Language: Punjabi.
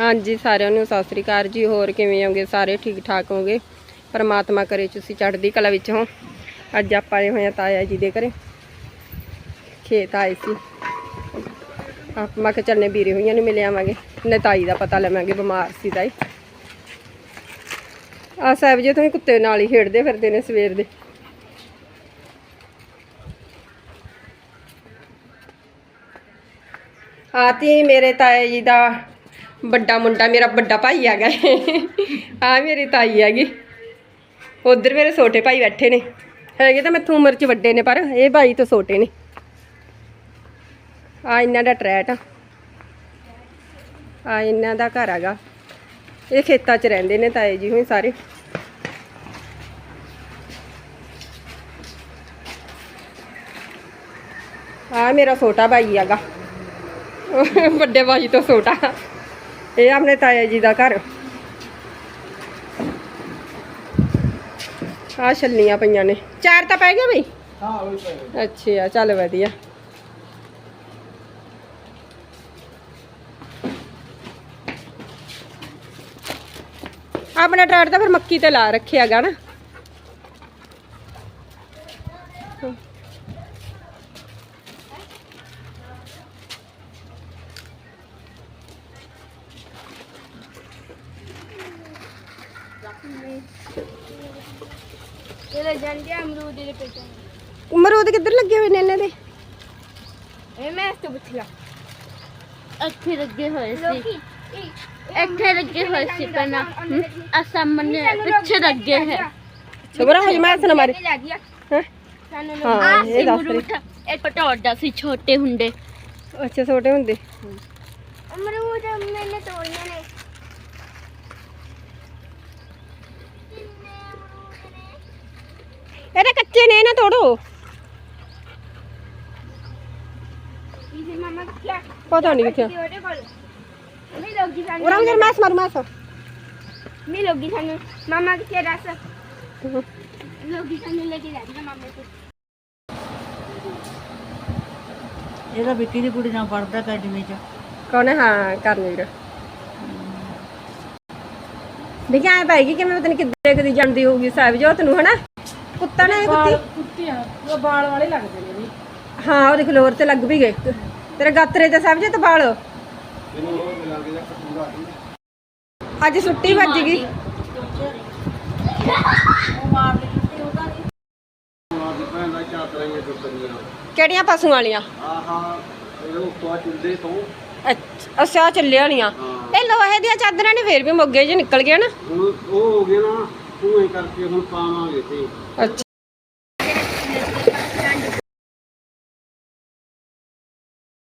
ਹਾਂਜੀ, ਸਾਰਿਆਂ ਨੂੰ ਸਤਿ ਸ੍ਰੀ ਅਕਾਲ ਜੀ। ਹੋਰ ਕਿਵੇਂ ਹੋਗੇ? ਸਾਰੇ ਠੀਕ ਠਾਕ ਹੋਗੇ? ਪਰਮਾਤਮਾ ਕਰੇ ਤੁਸੀਂ ਚੜ੍ਹਦੀ ਕਲਾ ਵਿੱਚ। ਹੋ ਅੱਜ ਆਪਾਂ ਆਏ ਹੋਏ ਆ ਤਾਇਆ ਜੀ ਦੇ ਘਰੇ। ਖੇਤ ਆਏ ਸੀ। ਆਪ ਮੈਂ ਚੱਲਨੇ ਵੀਰੇ ਹੋਈਆਂ ਨੂੰ ਮਿਲ ਆਵਾਂਗੇ। ਨੇ ਤਾਈ ਦਾ ਪਤਾ ਲਵਾਂਗੇ, ਬਿਮਾਰ ਸੀ ਤਾਈ। ਆ ਸਾਹਿਬ ਜੀ, ਤੁਸੀਂ ਕੁੱਤੇ ਨਾਲ ਹੀ ਖੇਡਦੇ ਫਿਰਦੇ ਨੇ ਸਵੇਰ ਦੇ। ਆਤੀ ਮੇਰੇ ਤਾਇਆ ਜੀ ਦਾ ਵੱਡਾ ਮੁੰਡਾ, ਮੇਰਾ ਵੱਡਾ ਭਾਈ ਹੈਗਾ ਆ ਮੇਰੀ ਤਾਈ ਹੈਗੀ। ਉਧਰ ਮੇਰੇ ਛੋਟੇ ਭਾਈ ਬੈਠੇ ਨੇ। ਹੈਗੇ ਤਾਂ ਮੈਥੋਂ ਉਮਰ 'ਚ ਵੱਡੇ ਨੇ, ਪਰ ਇਹ ਭਾਈ ਤੋਂ ਛੋਟੇ ਨੇ। ਆ ਇਹਨਾਂ ਦਾ ਟਰੈਟ ਆ। ਇਹਨਾਂ ਦਾ ਘਰ ਹੈਗਾ। ਇਹ ਖੇਤਾਂ 'ਚ ਰਹਿੰਦੇ ਨੇ ਤਾਏ ਜੀ ਹੋਈ ਸਾਰੇ। ਆ ਮੇਰਾ ਛੋਟਾ ਭਾਈ ਹੈਗਾ। ਵੱਡੇ ਭਾਈ ਤੋਂ ਛੋਟਾ। ਇਹ ਆਪਣੇ ਤਾਇਆ ਜੀ ਦਾ ਘਰ। ਆ ਛੱਲੀਆਂ ਪਈਆਂ ਨੇ। ਚਾਰ ਤਾਂ ਪੈ ਗਏ ਬਈ? ਹਾਂ ਉਹ ਪੈ ਅੱਛਾ ਚੱਲ ਵਧੀਆ। ਆਪਣਾ ਟਰੈਕਟਰ ਤਾਂ ਫਿਰ ਮੱਕੀ ਤੇ ਲਾ ਰੱਖਿਆਗਾ ਨਾ। ਇਹ ਜਾਂਦੇ ਆ ਅਮਰੂਦ ਦੇ ਪੇਟਾਂ ਅਮਰੂਦ ਕਿੱਧਰ ਲੱਗੇ ਹੋਏ ਨੇ ਇਹਨਾਂ ਦੇ? ਇਹ ਮੈਂ ਇਸ ਤੋਂ ਪੁੱਛ ਲਾ। ਇੱਥੇ ਲੱਗੇ ਹੋਏ ਸੀ। ਲੋਕੀ ਇੱਥੇ ਲੱਗੇ ਹੋਏ ਸੀ ਪਹਿਲਾਂ। ਆ? ਸਾਹਮਣੇ ਪਿੱਛੇ ਲੱਗੇ ਹੈ ਛੋਰਾ ਹਜਮਾ ਸਨ ਮਾਰੇ। ਗਿਆ ਹੈਂ? ਸਾਨੂੰ ਹਾਂ ਆ ਇਹ ਸੀ ਦੱਸ ਰਹੀ ਮਰੂਟ ਇਹ ਪਟੋੜਾ ਸੀ ਛੋਟੇ ਹੁੰਦੇ। ਅੱਛਾ ਛੋਟੇ ਹੁੰਦੇ। ਅਮਰੂਦ ਮੈਨੇ ਤੋੜਨੇ ਨੇ। ਇਹ ਤਾਂ ਕੱਚੇ ਨੇ ਨਾ ਤੋੜੋ। ਨਹੀਂ ਲੋਗੀ ਸਾਨੂੰ ਉਰਾਂ ਜਰ ਮਾਸ ਮਾਰ ਮਾਸ। ਨਹੀਂ ਲੋਗੀ ਸਾਨੂੰ ਮਾਮਾ ਕਿੱਥੇ ਰਸ ਲੋਗੀ ਸਾਨੂੰ ਲੈ ਕੇ ਜਾਂਦੇ ਮਾਮੇ ਕੋਲ ਇਹਦਾ ਵਿੱਕੀ ਦੀ ਕੁੜੀ ਨਾਲ ਪੜਦਾ ਅਕੈਡਮੀ ਚ। ਕੌਣ ਹੈ? ਹਾਂ ਕਰਨਵੀਰ ਦੇਖਿਆ ਐ ਪਾਏਗੀ ਕਿ ਮੈਂ ਪਤਾ ਨਹੀਂ ਕਿੱਦਾਂ ਕਦੀ ਜਾਂਦੀ ਹੋਊਗੀ ਸਾਹਿਬ ਜੋਤ ਨੂੰ ਹਨਾ? ਕੁੱਤਾ ਨੇ ਕੁੱਤੀ। ਕੁੱਤੀਆਂ ਉਹ ਬਾਲ ਵਾਲੇ ਲੱਗਦੇ ਨੇ ਜੀ। ਹਾਂ ਉਹਦੇ ਫਲੋਰ ਤੇ ਲੱਗ ਵੀ ਗਏ। ਤੇਰੇ ਗਾਤਰੇ ਤੇ ਸਾਹਿਬ ਜੋਤ ਬਾਲ। ਅੱਜ ਛੁੱਟੀ ਵੱਜ ਗਈ। ਉਹ ਮਾਰ ਲਈ ਕੁੱਤੀ ਉਹਦਾ ਨਹੀਂ ਕਿਹੜੀਆਂ ਪਸ਼ੂ ਵਾਲੀਆਂ? ਇਹ ਅੱਛ- ਅੱਛਾ ਚੱਲੇ ਵਾਲੀਆਂ ਇਹ ਲੋਹੇ ਦੀਆਂ ਚਾਦਰਾਂ ਨੇ ਫੇਰ ਵੀ ਮੋਗੇ ਜੇ ਨਿਕਲ ਗਿਆ ਨਾ। ਹੁਣ ਉਹ ਹੋ ਗਿਆ ਨਾ। ਤੂੰ ਕਰਕੇ ਹੁਣ ਪਾਵਾਂਗੇ ਤੇ ਅੱਛਾ।